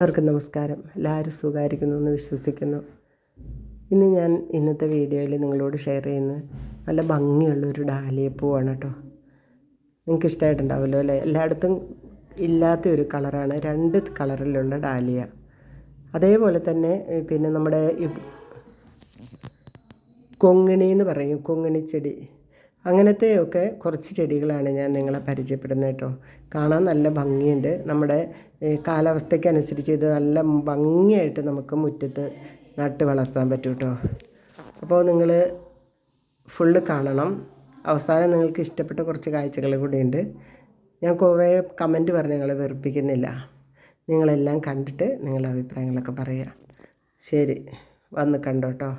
എല്ലാവർക്കും നമസ്കാരം. എല്ലാവരും സുഖമായിരിക്കുന്നു എന്ന് വിശ്വസിക്കുന്നു. ഇന്ന് ഞാൻ ഇന്നത്തെ വീഡിയോയിൽ നിങ്ങളോട് ഷെയർ ചെയ്യുന്നത് നല്ല ഭംഗിയുള്ളൊരു ഡാലിയ പൂവാണ് കേട്ടോ. നിങ്ങൾക്ക് ഇഷ്ടമായിട്ടുണ്ടാവുമല്ലോ അല്ലേ? എല്ലായിടത്തും ഇല്ലാത്ത ഒരു കളറാണ്. രണ്ട് കളറിലുള്ള ഡാലിയ. അതേപോലെ തന്നെ പിന്നെ നമ്മുടെ കൊങ്ങിണി എന്ന് പറയും. കൊങ്ങിണി ചെടി. അങ്ങനത്തെയൊക്കെ കുറച്ച് ചെടികളാണ് ഞാൻ നിങ്ങളെ പരിചയപ്പെടുന്നത് കേട്ടോ. കാണാൻ നല്ല ഭംഗിയുണ്ട്. നമ്മുടെ കാലാവസ്ഥയ്ക്കനുസരിച്ച് ഇത് നല്ല ഭംഗിയായിട്ട് നമുക്ക് മുറ്റത്ത് നട്ട് വളർത്താൻ പറ്റും കേട്ടോ. അപ്പോൾ നിങ്ങൾ ഫുള്ള് കാണണം. അവസാനം നിങ്ങൾക്ക് ഇഷ്ടപ്പെട്ട കുറച്ച് കാഴ്ചകൾ കൂടിയുണ്ട്. ഞാൻ കുറേ കമന്റ് പറഞ്ഞ് നിങ്ങളെ വെറുപ്പിക്കുന്നില്ല. നിങ്ങളെല്ലാം കണ്ടിട്ട് നിങ്ങളുടെ അഭിപ്രായങ്ങളൊക്കെ പറയുക. ശരി വന്ന് കണ്ടോ കേട്ടോ.